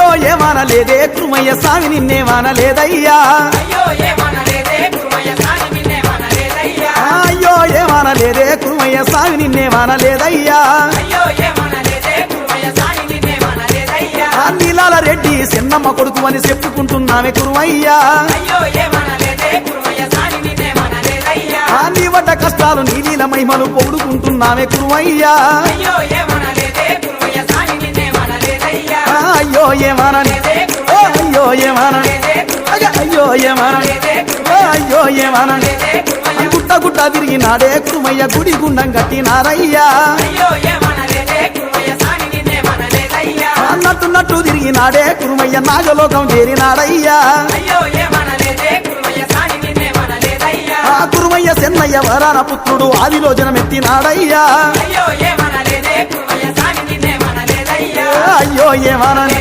అయ్యో ఏమనలేదే కురుమయ్య స్వామి నిన్నేమనలేదయ్యా అయ్యో ఏమనలేదే కురుమయ్య స్వామి నిన్నేమనలేదయ్యా నీలాల రెడ్డి చిన్నమ్మ కొడుకు అని చెప్పుకుంటున్నామే ఆ నీ వడ్డ కష్టాలు నీ నీల మహిమలు పొగుడుకుంటున్నామే కురుమయ్యా. ఏమనని? అయ్యో ఏమనని? అయ్య అయ్యో ఏమనని? అయ్యో ఏమనని? గుట్ట గుట్ట తిరిగినాడే కురుమయ్య గుడి గుండం కట్టినారయ్యా. అయ్యో ఏమనలేదే కురుమయ్య సాని నిన్నేమనలేదయ్యా అన్నట్టు నట్టు తిరిగినాడే కురుమయ్య నాగలోకం చేరినాడయ్యా. ఆ కురుమయ్య చెన్నయ్య వరాన పుత్రుడు ఆదిలో జనమెత్తినాడయ్యా అయ్యో అయ్యో ఏమనని?